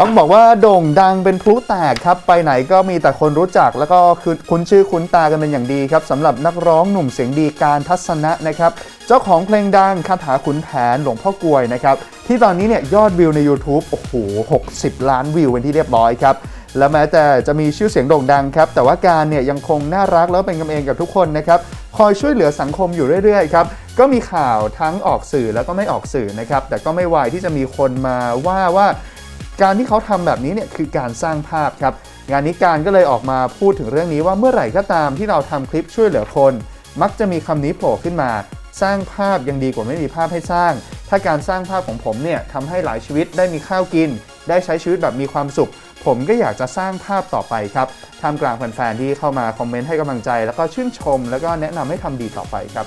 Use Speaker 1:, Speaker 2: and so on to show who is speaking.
Speaker 1: ต้องบอกว่าโด่งดังเป็นพลุแตกครับ ไปไหนก็มีแต่คนรู้จัก แล้วก็คือคุ้นชื่อคุ้นตากันเป็นอย่างดีครับสำหรับนักร้องหนุ่มเสียงดีการทัศนะนะครับ เจ้าของเพลงดังคาถาขุนแผนหลวงพ่อกวยนะครับ ที่ตอนนี้เนี่ยยอดวิวใน YouTube โอ้โห 60 ล้านวิวเป็นที่เรียบร้อยครับและแม้แต่จะมีชื่อเสียงโด่งดังครับ แต่ว่าการเนี่ยยังคงน่ารักแล้วเป็นกันเองกับทุกคนนะครับ คอยช่วยเหลือสังคมอยู่เรื่อยๆครับ ก็มีข่าวทั้งออกสื่อแล้วก็ไม่ออกสื่อนะครับ แต่ก็ไม่วที่จะมีคนมาว่าว่า การที่เขาทำแบบนี้เนี่ยคือการสร้างภาพครับ งานนี้การก็เลยออกมาพูดถึงเรื่องนี้ว่าเมื่อไหร่ก็ตามที่เราทำคลิปช่วยเหลือคน มักจะมีคำนี้โผล่ขึ้นมา สร้างภาพยังดีกว่าไม่มีภาพให้สร้าง ถ้าการสร้างภาพของผมเนี่ยทำให้หลายชีวิตได้มีข้าวกิน ได้ใช้ชีวิตแบบมีความสุข ผมก็อยากจะสร้างภาพต่อไปครับท่ามกลางแฟนๆที่เข้ามาคอมเมนต์ให้กำลังใจ แล้วก็ชื่นชม แล้วก็แนะนำให้ทำดีต่อไปครับ